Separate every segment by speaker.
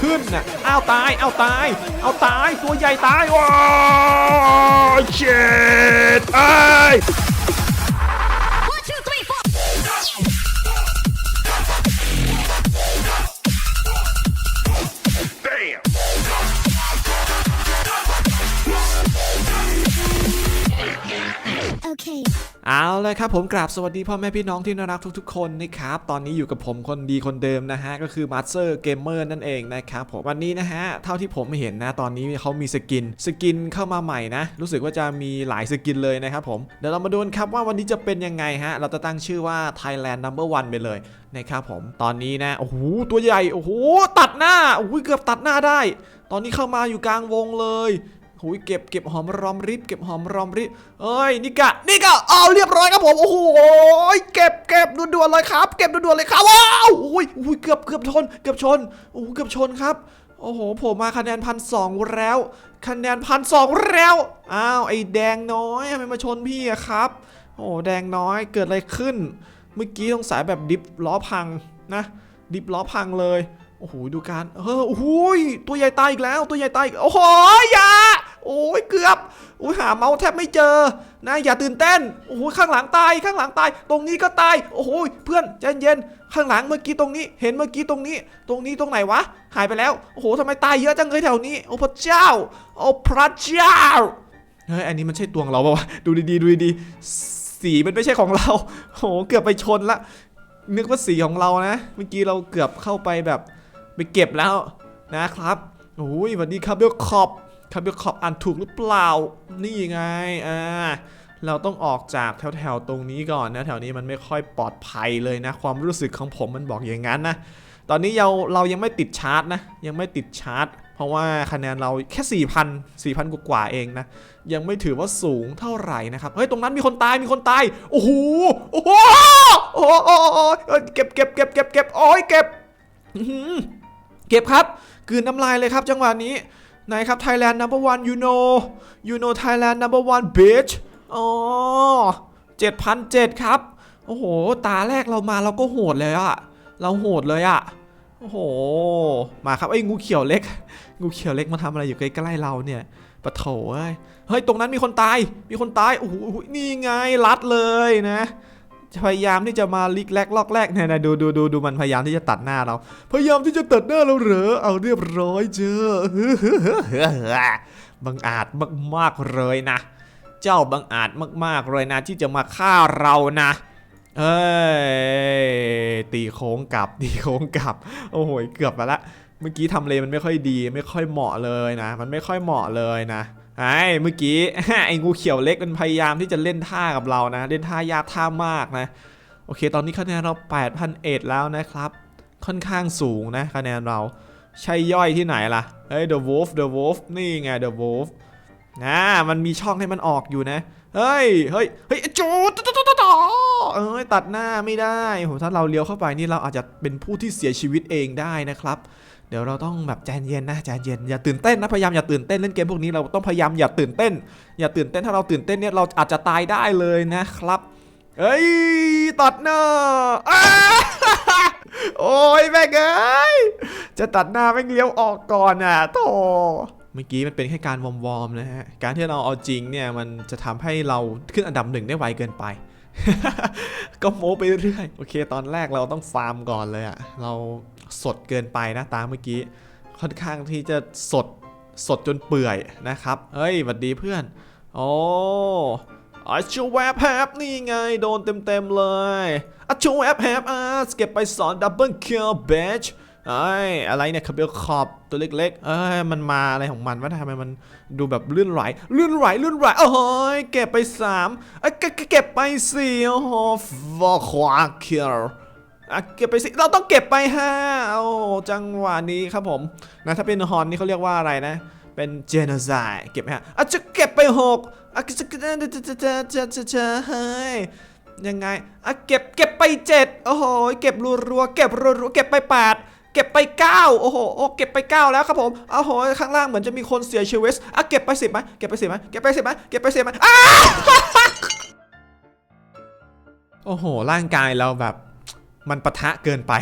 Speaker 1: ขึ้นน่ะอ้าวตายอ้าวตายเอาตายตัวใหญ่ตายว้าวเช็ดไอ้
Speaker 2: เอา
Speaker 1: เลยครับผมกราบสวัสดีพ่อแม่พี่น้องที่น่ารักทุกๆคนนะครับ ตอนนี้อยู่กับผมคนดีคนเดิมนะฮะ ก็คือมาสเตอร์เกมเมอร์นั่นเองนะครับผมวันนี้นะฮะ เท่าที่ผมเห็นนะ ตอนนี้เขามีสกินสกินเข้ามาใหม่นะ รู้สึกว่าจะมีหลายสกินเลยนะครับผม เดี๋ยวเรามาดูนครับว่าวันนี้จะเป็นยังไงฮะ เราจะตั้งชื่อว่า Thailand Number One ไปเลยนะครับผมตอนนี้นะโอ้โหตัวใหญ่โอ้โหตัดหน้าโอ้โหเกือบตัดหน้าได้ ตอนนี้เข้ามาอยู่กลางวงเลย หุยเก็บเก็บหอมรอมริบเก็บหอมรอมริบเอ้ยนี่กะนี่กะเอาเรียบร้อยครับผมโอ้โหเก็บเก็บด่วนๆเลยครับ เก็บด่วนๆเลยครับว้าวอุ้ยอุ้ยเกือบเกือบชน เกือบชนโอ้เกือบชนครับโอ้โหผมมาคะแนนพันสองแล้ว คะแนนพันสองแล้วอ้าวไอ้แดงน้อยทำไมมาชนพี่อะครับ โอ้แดงน้อยเกิดอะไรขึ้น เมื่อกี้ต้องสายแบบดิฟล้อพังนะดิฟล้อพังเลยโอ้โหดูการเออโอ้โหยตัวใหญ่ตายอีกแล้ว ตัวใหญ่ตายอีกโอ้โหอย่า โอ้ยเกือบโอ้ยหาเมาส์แทบไม่เจอ นะอย่าตื่นเต้นโอ้โหข้างหลังตายข้างหลังตาย ตรงนี้ก็ตายโอ้โหยเพื่อนใจเย็นข้างหลังเมื่อกี้ตรงนี้ เห็นเมื่อกี้ตรงนี้ ตรงนี้ตรงไหนวะหายไปแล้วโอ้โหทำไมตายเยอะจังเลยแถวนี้ โอ้พระเจ้า โอ้พระเจ้าเฮ้ยอันนี้มันใช่ตัวของเราปะวะดูดีๆดูดีๆสีมันไม่ใช่ของเราโอ้โหเกือบไปชนละนึกว่าสีของเรานะ เมื่อกี้เราเกือบเข้าไปแบบ ไปเก็บแล้วนะครับโอ้ยสวัสดีครับเบลคอป ครับเบลคอปอ่านถูกหรือเปล่า นี่ไง อ่า เราต้องออกจากแถวๆตรงนี้ก่อนนะ แถวนี้มันไม่ค่อยปลอดภัยเลยนะ ความรู้สึกของผมมันบอกอย่างนั้นนะ ตอนนี้เราเรายังไม่ติดชาร์จนะ ยังไม่ติดชาร์จ เพราะว่าคะแนนเราแค่ 4,000 4,000 กว่าๆเองนะ ยังไม่ถือว่าสูงเท่าไหร่นะครับ เฮ้ย ตรงนั้นมีคนตาย มีคนตาย โอ้โห โอ้โห โอ้โหเก็บเก็บเก็บเก็บเก็บโอ้ยเก็บเก็บครับ กืนน้ำลายเลยครับจังหวะนี้ ไหนครับ Thailand number one you know you know Thailand number one bitch อ๋อ7,007ครับ โอ้โห ตาแรกเรามาเราก็โหดเลยอะเราโหดเลยอะโอ้โห มาครับไอ้งูเขียวเล็ก งูเขียวเล็กมาทำอะไรอยู่ใกล้ๆเราเนี่ยปะโถอ้ยเฮ้ย ตรงนั้นมีคนตาย มีคนตาย โอ้โห นี่ไงรัดเลยนะ พยายามที่จะมาลิกแลกลอกแรกเนี่ยนะดูดูดูดูมันพยายามที่จะตัดหน้าเรา พยายามที่จะตัดหน้าเราเหรอเอาเรียบร้อยเจอบังอาจมากๆเลยนะ เจ้าบังอาจมากๆเลยนะ ที่จะมาฆ่าเรานะเอ้ยตีโค้งกลับตีโค้งกลับ โอ้โหเกือบไปละเมื่อกี้ทำเลมันไม่ค่อยดี ไม่ค่อยเหมาะเลยนะ มันไม่ค่อยเหมาะเลยนะ ไอ้เมื่อกี้ไอ้งูเขียวเล็กมันพยายามที่จะเล่นท่ากับเรานะ เล่นท่ายากท่ามากนะ โอเค ตอนนี้คะแนนเรา8,000เอ็ดแล้วนะครับ ค่อนข้างสูงนะคะแนนเรา ใช่ย่อยที่ไหนล่ะ เฮ้ย The Wolf The Wolf นี่ไง The Wolf นะมันมีช่องให้มันออกอยู่นะ เฮ้ย เฮ้ย เฮ้ยจูดตุ๊ดตุ๊ดตุ๊ดตุ๊ดเอ้ย ตัดหน้าไม่ได้โหถ้าเราเลี้ยวเข้าไปนี่เราอาจจะเป็นผู้ที่เสียชีวิตเองได้นะครับ เดี๋ยวเราต้องแบบใจเย็นนะใจเย็นอย่าตื่นเต้นนะพยายามอย่าตื่นเต้นเล่นเกมพวกนี้เราต้องพยายามอย่าตื่นเต้น อย่าตื่นเต้นถ้าเราตื่นเต้นเนี่ยเราอาจจะตายได้เลยนะครับ เอ้ยตัดหน้าโอ้ยแม่งเอ้ยจะตัดหน้าแม่งเลี้ยวออกก่อนอะโธ่เมื่อกี้มันเป็นแค่การวอร์มๆนะฮะการที่เราเอาจริงเนี่ยมันจะทำให้เราขึ้นอันดับหนึ่งได้ไวเกินไปก็โม้ไปเรื่อยโอเค ตอนแรกเราต้องฟาร์มก่อนเลยอะเรา สดเกินไปนะตาเมื่อกี้ ค่อนข้างที่จะสดสดจนเปื่อยนะครับ เฮ้ยหวัดดีเพื่อน โอ้อาชูแวบแฮปนี่ไง โดนเต็มๆเลยอาชูแวบแฮปอะเก็บไปสอนดับเบิลคิลเบชไอ้อะไรเนี่ยคาเบลคอบตัวเล็กๆ เอ้ยมันมาอะไรของมันวะทำไมมันดูแบบลื่นไหลลื่นไหลลื่นไหลโอ้โหยเก็บไปสามเอ้ยเก็บเก็บไปสี่โอ้โหฟอควาคิล อะเก็บไปสิเราต้องเก็บไปห้าโอ้จังหวะนี้ครับผมนะถ้าเป็นฮอนนี่เขาเรียกว่าอะไรนะ เป็นเจนไซเก็บไปห้าอะจะเก็บไปหกอะจะจะจะจะจะจะจะจะเฮ้ยยังไงอะเก็บเก็บไปเจ็ดโอ้โหเก็บรัวๆเก็บรัวๆเก็บไปแปดเก็บไปเก้าโอ้โหโอ้เก็บไปเก้าแล้วครับผมโอ้โหข้างล่างเหมือนจะมีคนเสียชีวิตอะเก็บไปสิบไหมเก็บไปสิบไหมเก็บไปสิบไหมเก็บไปสิบไหมอ้าโอ้โห ร่างกายเราแบบ มันปะทะเกินไป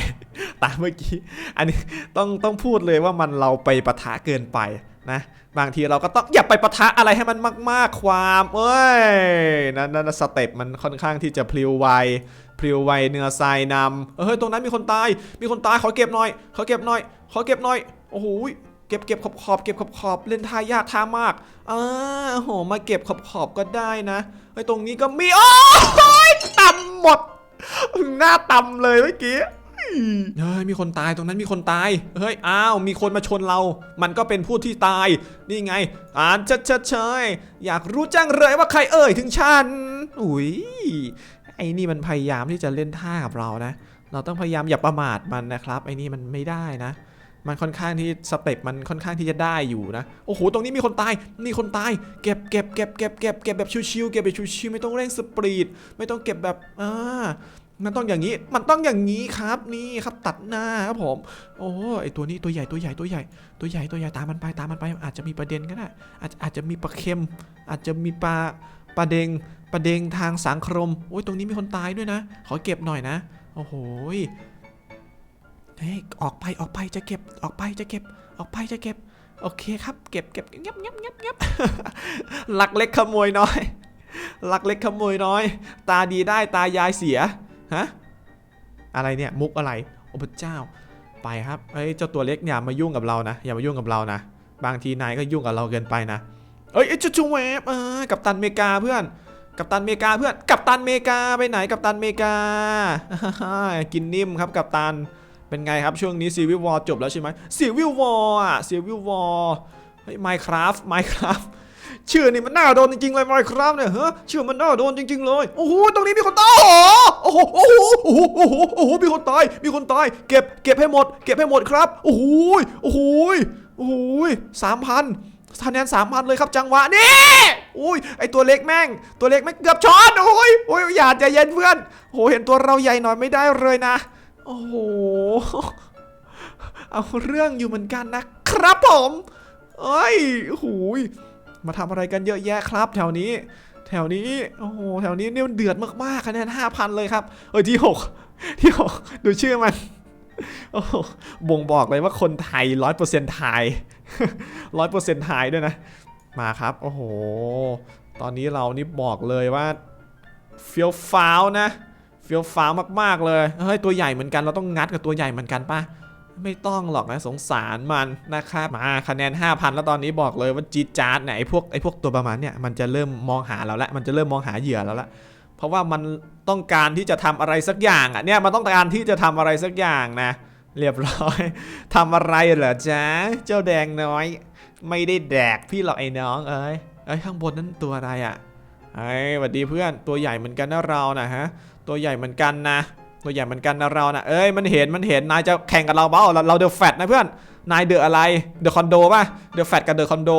Speaker 1: ตามเมื่อกี้ อันนี้ต้องต้องพูดเลยว่ามันเราไปปะทะเกินไปนะบางทีเราก็ต้องอย่าไปปะทะอะไรให้มันมาก ๆ ความเอ้ยนั่นนั่นสเต็ปมันค่อนข้างที่จะพลิ้วไวพลิ้วไวเนื้อทรายนำเฮ้ยตรงนั้นมีคนตาย มีคนตายขอเก็บหน่อยขอเก็บหน่อยขอเก็บหน่อยโอ้โหเก็บเก็บขอบขอบเก็บขอบขอบเล่นทายากท่ามากอ่าโหมาเก็บขอบขอบก็ได้นะเฮ้ยตรงนี้ก็มีโอ้ยต่ำหมด หน้าต่ำเลยเมื่อกี้เฮ้ยมีคนตายตรงนั้นมีคนตาย เฮ้ย อ้าว มีคนมาชนเรา มันก็เป็นผู้ที่ตาย นี่ไง อ่านชัดชัดเชยอยากรู้จังเลยว่าใครเอ่ยถึงฉัน อุ้ย ไอ้นี่มันพยายามที่จะเล่นท่ากับเรานะ เราต้องพยายามอย่าประมาทมันนะครับ ไอ้นี่มันไม่ได้นะ มันค่อนข้างที่สเต็ปมันค่อนข้างที่จะได้อยู่นะ โอ้โห ตรงนี้มีคนตาย มีคนตาย เก็บเก็บเก็บเก็บเก็บเก็บแบบชิวๆเก็บแบบชิวๆไม่ต้องเร่งสปีด ไม่ต้องเก็บแบบอ่ามันต้องอย่างนี้ มันต้องอย่างนี้ครับ นี่ครับตัดหน้าครับผม โอ้ไอตัวนี้ตัวใหญ่ตัวใหญ่ตัวใหญ่ ตัวใหญ่ตัวใหญ่ตามมันไปตามมันไป อาจจะมีประเด็นก็ได้ อาจอาจจะมีปลาเค็ม อาจจะมีปลาปลาเดงปลาเดงทางสังคมโอ้ยตรงนี้มีคนตายด้วยนะ ขอเก็บหน่อยนะ โอ้โห เฮ้ยออกไปออกไปจะเก็บออกไปจะเก็บออกไปจะเก็บ โอเคครับ เก็บเก็บเงียบเงียบเงียบเงียบลักเล็กขโมยน้อยลักเล็กขโมยน้อย ตาดีได้ตายายเสียฮะอะไรเนี่ยมุกอะไรโอ้พระเจ้า ไปครับเอ้ยเจ้าตัวเล็กอย่ามายุ่งกับเรานะอย่ามายุ่งกับเรานะบางทีนายก็ยุ่งกับเราเกินไปนะเอ้ยไอ้เจ้าชูแวบอ่ากับตันเมกาเพื่อนกับตันเมกาเพื่อนกับตันเมกาไปไหนกับตันเมกากินนิ่มครับกับตัน เป็นไงครับช่วงนี้ซีวิววอจบแล้วใช่ไหมซีวิววออะซีวิววอเฮ้ยไมค์คราฟไมค์คราฟชื่อนี่มันน่าโดนจริงๆเลยไมค์คราฟเนี่ยเฮ้ชื่อมันน่าโดนจริง ๆ เลยโอ้โหตรงนี้มีคนตายโอ้โหโอ้โหโอ้โหโอ้โหโอ้โหมีคนตายมีคนตาย เก็บเก็บให้หมด เก็บให้หมดครับโอ้โหโอ้โหโอ้โหสามพันคะแนนสามพันเลยครับจังหวะนี้อุ้ยไอตัวเล็กแม่ง ตัวเล็กแม่งเกือบช็อตโอ้ยโอ้ยอย่าใจเย็นเพื่อนโหเห็นตัวเราใหญ่หน่อยไม่ได้เลยนะ โอ้โห เอาเรื่องอยู่เหมือนกันนะครับผมเอ้ยโอ้โหยมาทำอะไรกันเยอะแยะครับ แถวนี้ แถวนี้ โอ้โห แถวนี้เนี่ยเดือดมากๆคะแนนห้าพันเลยครับ เอ้ยที่หกที่หกดูชื่อมันโอ้โหบ่งบอกเลยว่าคนไทยร้อยเปอร์เซ็นต์ไทยร้อยเปอร์เซ็นต์ไทยด้วยนะ มาครับ โอ้โห ตอนนี้เรานี่บอกเลยว่าเฟี้ยวฟ้าวนะ เฟี้ยวฟ้าวมากๆเลย เฮ้ยตัวใหญ่เหมือนกันเราต้องงัดกับตัวใหญ่เหมือนกันป่ะ ไม่ต้องหรอกนะสงสารมันนะครับมาคะแนน 5,000 แล้วตอนนี้บอกเลยว่าจีจาร์ดเนี่ยไอ้พวกไอ้พวกตัวประมาณเนี่ยมันจะเริ่มมองหาเราแล้วมันจะเริ่มมองหาเหยื่อแล้วละเพราะว่ามันต้องการที่จะทำอะไรสักอย่างอะเนี่ยมันต้องการที่จะทำอะไรสักอย่างนะ เรียบร้อยทำอะไรเหรอจ๊ะเจ้าแดงน้อย ไม่ได้แดกพี่หรอกไอ้น้องเอ้ยเอ้ยข้างบนนั้นตัวอะไรอะเฮ้สวัสดีเพื่อนตัวใหญ่เหมือนกันนะเรานะฮะ ตัวใหญ่เหมือนกันนะ ตัวใหญ่เหมือนกันนะเรานะเอ้ยมันเห็นมันเห็นนายจะแข่งกับเราเปล่าเราเราเดอะแฟตนะเพื่อนนายเดอะอะไรเดอะคอนโดป่ะเดอะแฟตกับเดอะคอนโด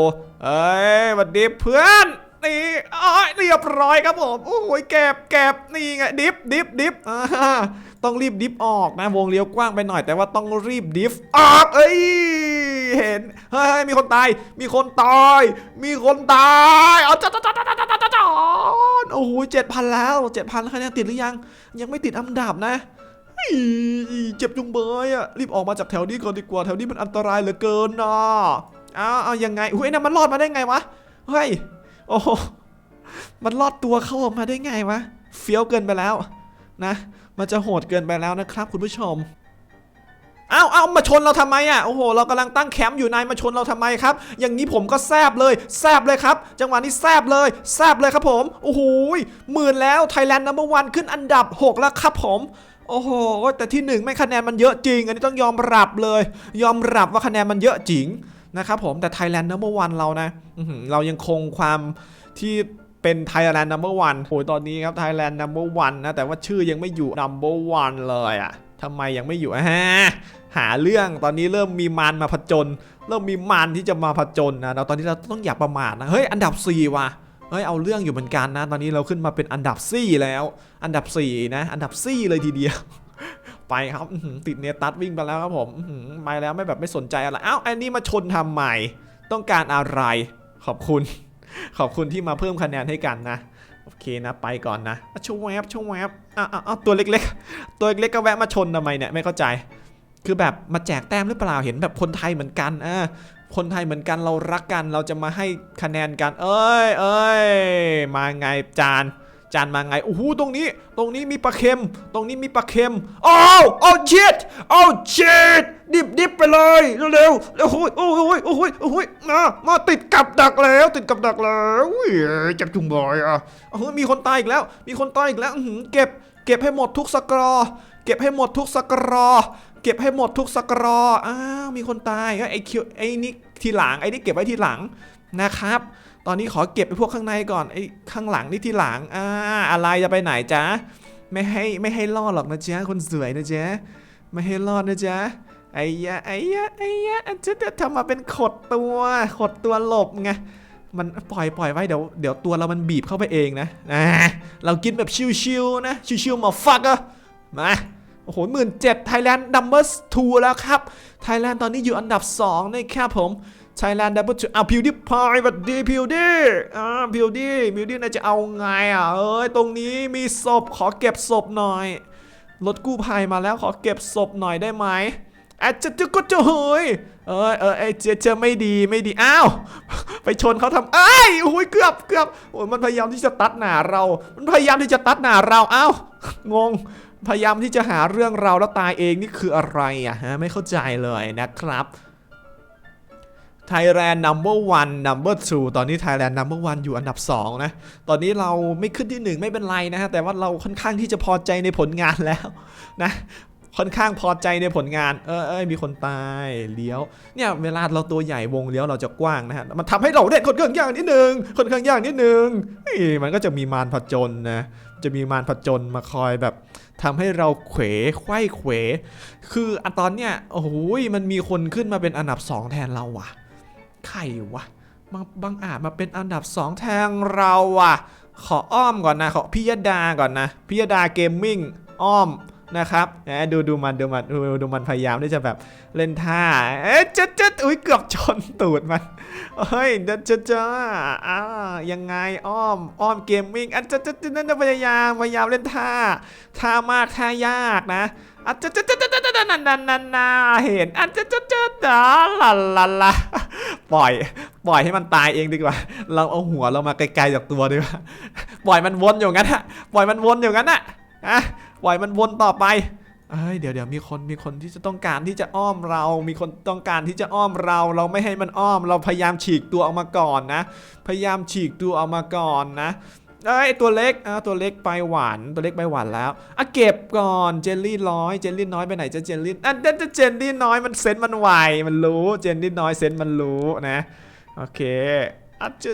Speaker 1: เอ้ยสวัสดีเพื่อนนี่อ้อยเรียบร้อยครับผมโอ้ยเก็บเก็บนี่ไงดิฟดิฟดิฟต้องรีบดิฟออกนะวงเลี้ยวกว้างไปหน่อยแต่ว่าต้องรีบดิฟออกเอ้ยเห็นเฮ้ยมีคนตาย มีคนตาย มีคนตายเอาจ้าจ้าจ้าจ้า จ้าจ้าจ้าโอ้โหเจ็ดพันแล้วเจ็ดพันแล้วคะแนนติดหรือยัง ยังไม่ติดอันดับนะเจ็บจุงเบยอะรีบออกมาจากแถวนี้ก่อนดีกว่าแถวนี้มันอันตรายเหลือเกินนะอ้าวเอายังไงอุ้ยนั่นมันรอดมาได้ไงวะเฮ้ยโอ้โหมันรอดตัวเข้าออกมาได้ไงวะเฟี้ยวเกินไปแล้วนะ มันจะโหดเกินไปแล้วนะครับคุณผู้ชม อ้าวอ้าวมาชนเราทำไมอะโอ้โหเรากำลังตั้งแคมป์อยู่นายมาชนเราทำไมครับ อย่างนี้ผมก็แซบเลยแซบเลยครับ จังหวะนี้แซบเลยแซบเลยครับผมโอ้โหหมื่นแล้วไทยแลนด์นัมเบอร์วันขึ้นอันดับ 6 แล้วครับผมโอ้โห แต่ที่หนึ่งไม่คะแนนมันเยอะจริง อันนี้ต้องยอมรับเลย ยอมรับว่าคะแนนมันเยอะจริงนะครับผมแต่ไทยแลนด์นัมเบอร์วันเรานะเรายังคงความที่เป็นไทยแลนด์นัมเบอร์วันโหตอนนี้ครับไทยแลนด์นัมเบอร์วันนะแต่ว่าชื่อยังไม่อยู่นัมเบอร์วันเลยอะ ทำไมยังไม่อยู่ฮะหาเรื่องตอนนี้เริ่มมีมารมาผจญเริ่มมีมารที่จะมาผจญนะเราตอนนี้เราต้องอย่าประมาทนะเฮ้ยอันดับ4ว่ะเฮ้ยเอาเรื่องอยู่เหมือนกันนะ ตอนนี้เราขึ้นมาเป็นอันดับ4แล้ว อันดับ4นะ อันดับ4เลยทีเดียว ไปครับติดเนตัสวิ่งไปแล้วครับผมไปแล้วไม่แบบไม่สนใจอะไรอ้าวอันนี้มาชนทำใหม่ ต้องการอะไรขอบคุณ ขอบคุณที่มาเพิ่มคะแนนให้กันนะ เคนะไปก่อนนะอะชวแวบชวแวบอะอะอะตัวเล็กๆ ตัวเล็กๆก็แวะมาชนทำไมเนี่ยไม่เข้าใจ คือแบบมาแจกแต้มหรือเปล่าเห็นแบบคนไทยเหมือนกันอ่าคนไทยเหมือนกันเรารักกันเราจะมาให้คะแนนกัน เอ้ยเอ้ยมาไงจาน จานมาไงโอ้โหตรงนี้ ตรงนี้มีปลาเค็ม ตรงนี้มีปลาเค็มโอ้วโอ้ชิตโอ้ชิตดิบดิบไปเลยเร็วๆโอ้โหโอ้โหโอ้โหโอ้โหมามาติดกับดักแล้ว ติดกับดักแล้วจับจุงบอยอะโอ้โหมีคนตายอีกแล้ว มีคนตายอีกแล้วเก็บ เก็บให้หมดทุกสกรอ เก็บให้หมดทุกสกรอเก็บให้หมดทุกสกรออ้าวมีคนตายเอ้ยไอ้คิวไอ้นี่ทีหลังไอ้นี่เก็บไว้ทีหลังนะครับ ตอนนี้ขอเก็บไปพวกข้างในก่อนไอ้ข้างหลังนี่ที่หลังอ่าอะไรจะไปไหนจ๊ะไม่ให้ไม่ให้รอดหรอกนะจ๊ะคนสวยนะจ๊ะไม่ให้รอดนะจ๊ะไอ้ยะไอ้ยะไอ้ยะจะจะทำมาเป็นขดตัวขดตัวหลบไงมันปล่อยปล่อยไว้เดี๋ยวเดี๋ยวตัวเรามันบีบเข้าไปเองนะอ่าเรากินแบบชิวๆนะชิวๆมาฟักอะมาโอ้โหหมื่นเจ็ดไทยแลนด์ดัมเบิลทูแล้วครับ ไทยแลนด์ตอนนี้อยู่อันดับ2นะครับผมไทยแลนด์ดับเบิลทูอะพิวดิพายบัดดีพิวดิอ่าพิวดิพิวดิน่าจะเอาไงอะเอ้ยตรงนี้มีศพขอเก็บศพหน่อยรถกู้ภัยมาแล้วขอเก็บศพหน่อยได้ไหมอาจจะจะก็จะเฮ้ยเออเออไอเจเจไม่ดีไม่ดีอ้าวไปชนเขาทำไอ้ยโอ้ยเกือบเกือบโอ้ยมันพยายามที่จะตัดหน้าเรา มันพยายามที่จะตัดหน้าเราอ้าวงง พยายามที่จะหาเรื่องเราแล้วตายเองนี่คืออะไรอะฮะไม่เข้าใจเลยนะครับ Thailand number one number two ตอนนี้ Thailand number one อยู่อันดับ 2 นะ ตอนนี้เราไม่ขึ้นที่ 1 ไม่เป็นไรนะฮะ แต่ว่าเราค่อนข้างที่จะพอใจในผลงานแล้วนะ ค่อนข้างพอใจในผลงาน เออเอยมีคนตายเลี้ยว เนี่ยเวลาเราตัวใหญ่วงเลี้ยวเราจะกว้างนะฮะ มันทำให้เราเด่นค่อนข้างยากนิดนึงค่อนข้างยากนิดนึงมันก็จะมีมารผจญนะ จะมีมารผจญมาคอยแบบทำให้เราเขวไข้เขว คืออตอนเนี้ยโอ้โหมันมีคนขึ้นมาเป็นอันดับ 2 แทนเราว่ะใครวะมาบังอาจมาเป็นอันดับ 2 แทนเราว่ะขออ้อมก่อนนะ ขอพิยดาก่อนนะพิยดาเกมมิ่งอ้อม นะครับแหมดูดูมันดูมันดูดูมันพยายามที่จะแบบเล่นท่า เอ๊ะจ๊ดจ๊ดอุ้ยเกือบชนตูดมันเฮ้ยเดดจ้าจ้าอ่ายังไงอ้อมอ้อมเกมมิ่งอันจะจะจะนั่นพยายามพยายามเล่นท่าท่ามากท่ายากนะอันจะจะจะจะจะจะนั่นนั่นนั่นนั่นเห็นอันจะจะจะจะลาลาลาปล่อยปล่อยให้มันตายเองดีกว่า เราเอาหัวเรามาไกลๆจากตัวดีกว่าปล่อยมันวนอยู่งั้นอะปล่อยมันวนอยู่งั้นอะอะ ปล่อยมันวนต่อไปเอ้ยเดี๋ยวเดี๋ยวมีคนมีคนที่จะต้องการที่จะอ้อมเรา มีคนต้องการที่จะอ้อมเรา เราไม่ให้มันอ้อม เราพยายามฉีกตัวออกมาก่อนนะ พยายามฉีกตัวออกมาก่อนนะไอ้ตัวเล็กอะตัวเล็กไปหวานตัวเล็กไปหวานแล้วอะเก็บก่อนเจลลี่น้อยเจลลี่น้อยไปไหนจะเจลลี่อะเจะเจลลี่น้อยมันเซนมันไหวมันรู้เจลลี่น้อยเซนมันรู้นะโอเคอะจุ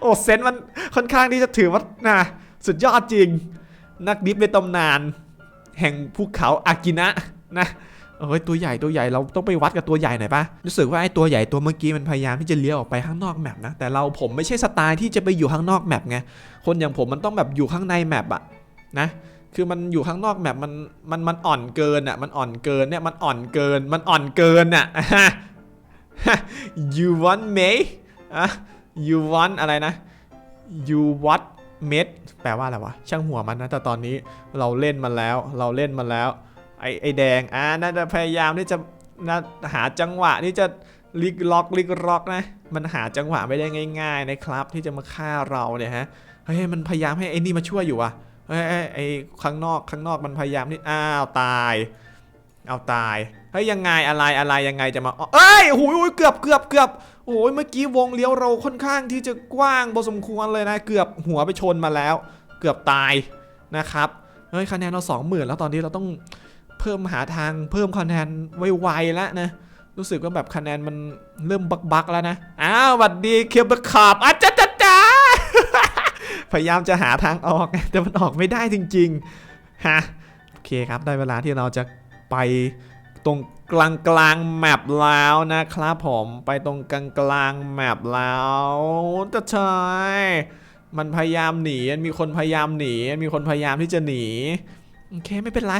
Speaker 1: โอ้เซนมันค่อนข้างที่จะถือว่านะ สุดยอดจริง นักดิฟในตำนาน แห่งภูเขาอากินะนะเอ้ยตัวใหญ่ตัวใหญ่เราต้องไปวัดกับตัวใหญ่หน่อยปะรู้สึกว่าไอ้ตัวใหญ่ตัวเมื่อกี้มันพยายามที่จะเลี้ยวออกไปข้างนอกแมปนะแต่เราผมไม่ใช่สไตล์ที่จะไปอยู่ข้างนอกแมปไงคนอย่างผมมันต้องแบบอยู่ข้างในแมปอะนะคือมันอยู่ข้างนอกแมปมันมันมันอ่อนเกินอะมันอ่อนเกินเนี่ยมันอ่อนเกินมันอ่อนเกินอะ you want me อะ you want อะไรนะ you what เม็ดแปลว่าอะไรวะ ช่างหัวมันนะแต่ตอนนี้เราเล่นมาแล้ว เราเล่นมาแล้ว ไอ้ไอแดงอ่าน่าจะพยายามที่จะนะหาจังหวะที่จะลิกล็อกลิกล็อกนะ มันหาจังหวะไม่ได้ง่ายๆนะครับ ที่จะมาฆ่าเราเนี่ยฮะเฮ้ยมันพยายามให้ไอ้นี่มาช่วยอยู่อะเฮ้ยไอ้ไอข้างนอกข้างนอกมันพยายามที่อ้าวตาย เอาตาย ฮ้ยยังไงอะไรอะไรยังไงจะมาเอ้ยโอ้ยเกือบเกือบเกือบโอ้ยเมื่อกี้วงเลี้ยวเราค่อนข้างที่จะกว้างพอสมควรเลยนะ เกือบหัวไปชนมาแล้ว เกือบตายนะครับเฮ้ยคะแนนเราสองหมื่นแล้วตอนนี้เราต้องเพิ่มหาทางเพิ่มคะแนนไวๆแล้วนะรู้สึกว่าแบบคะแนนมันเริ่มบักๆแล้วนะอ้าวสวัสดีเคเบิลคาบอะจ้าจ้าจ้าพยายามจะหาทางออกแต่มันออกไม่ได้จริงๆฮะโอเคครับได้เวลาที่เราจะไป ตรงกลางกลางแมปแล้วนะครับผมไปตรงกลางกลางแมปแล้วจะใช่มันพยายามหนีมีคนพยายามหนี มีคนพยายามที่จะหนีโอเคไม่เป็นไร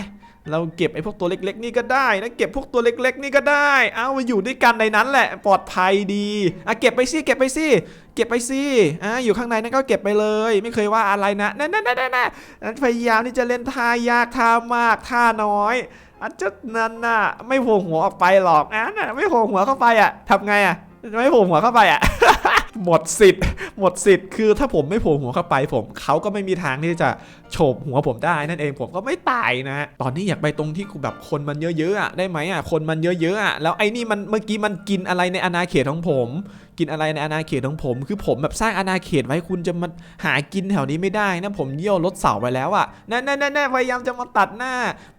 Speaker 1: เราเก็บไอ้พวกตัวเล็ก ๆ นี่ก็ได้นะเก็บพวกตัวเล็ก ๆ นี่ก็ได้ เอาอยู่ด้วยกันในนั้นแหละปลอดภัยดีอะเก็บไปสิเก็บไปสิเก็บไปสิอะอยู่ข้างในนั่นก็เก็บไปเลย ไม่เคยว่าอะไรนะนั่นนั่นนั่นนั่นนั้นพยายามที่จะเล่นท่ายากท่ามากท่าน้อย อันจะนั่นน่ะไม่โผล่หัวออกไปหรอกอะน่ะไม่โผล่หัวเข้าไปอะทำไงอะไม่โผล่หัวเข้าไปอะหมดสิทธิ์หมดสิทธิ์คือถ้าผมไม่โผล่หัวเข้าไปผมเขาก็ไม่มีทางที่จะโฉบหัวผมได้นั่นเองผมก็ไม่ตายนะ ตอนนี้อยากไปตรงที่แบบคนมันเยอะๆอะได้ไหมอะคนมันเยอะๆอะแล้วไอ้นี่มันเมื่อกี้มันกินอะไรในอาณาเขตของผม กินอะไรในอาณาเขตของผม คือผมแบบสร้างอาณาเขตไว้คุณจะมาหากินแถวนี้ไม่ได้นะ ผมเยี่ยวรถเสาไปแล้วอะนั่นนั่นนั่นพยายามจะมาตัดหน้า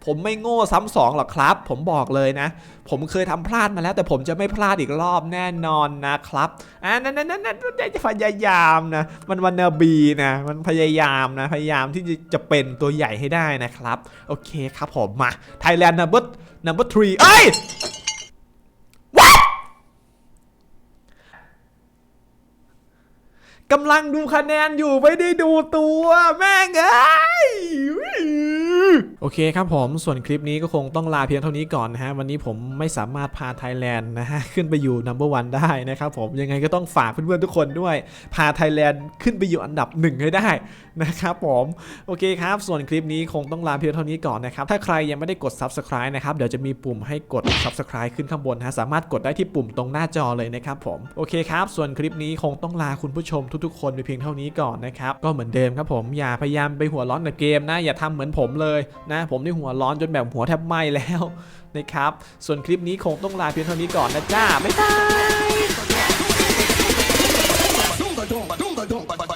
Speaker 1: ผมไม่โง่ซ้ำสองหรอกครับ ผมบอกเลยนะ ผมเคยทำพลาดมาแล้ว แต่ผมจะไม่พลาดอีกรอบแน่นอนนะครับอ่านั่นนั่นนั่นนั่นจะพยายามนะ มันวันนาบีนะมันพยายามนะพยายามที่จะจะเป็นตัวใหญ่ให้ได้นะครับ โอเคครับผมมา Thailand number number three เอ้ย What กำลังดูคะแนนอยู่ไม่ได้ดูตัวแม่งเอ้ย โอเคครับผมส่วนคลิปนี้ก็คงต้องลาเพียงเท่านี้ก่อนนะฮะ วันนี้ผมไม่สามารถพาไทยแลนด์นะฮะ ขึ้นไปอยู่นัมเบอร์วันได้นะครับผมยังไงก็ต้องฝากเพื่อนๆทุกคนด้วย พาไทยแลนด์ขึ้นไปอยู่อันดับหนึ่งให้ได้นะครับผมโอเคครับ ส่วนคลิปนี้คงต้องลาเพียงเท่านี้ก่อนนะครับ ถ้าใครยังไม่ได้กด subscribe นะครับเดี๋ยวจะมีปุ่มให้กด subscribe ขึ้นข้างบนนะฮะสามารถกดได้ที่ปุ่มตรงหน้าจอเลยนะครับผมโอเคครับ ส่วนคลิปนี้คงต้องลาคุณผู้ชมทุกๆ คนไปเพียงเท่านี้ก่อนนะครับก็เหมือนเดิมครับผมอย่าพยายามไปหัวร้อนกับเกมนะอย่าทำเหมือนผมเลยนะผมนี่หัวร้อนจนแบบหัวแทบไหม้แล้วนะครับ ส่วนคลิปนี้คงต้องลาเพียงเท่านี้ก่อนนะจ้า บ๊ายบาย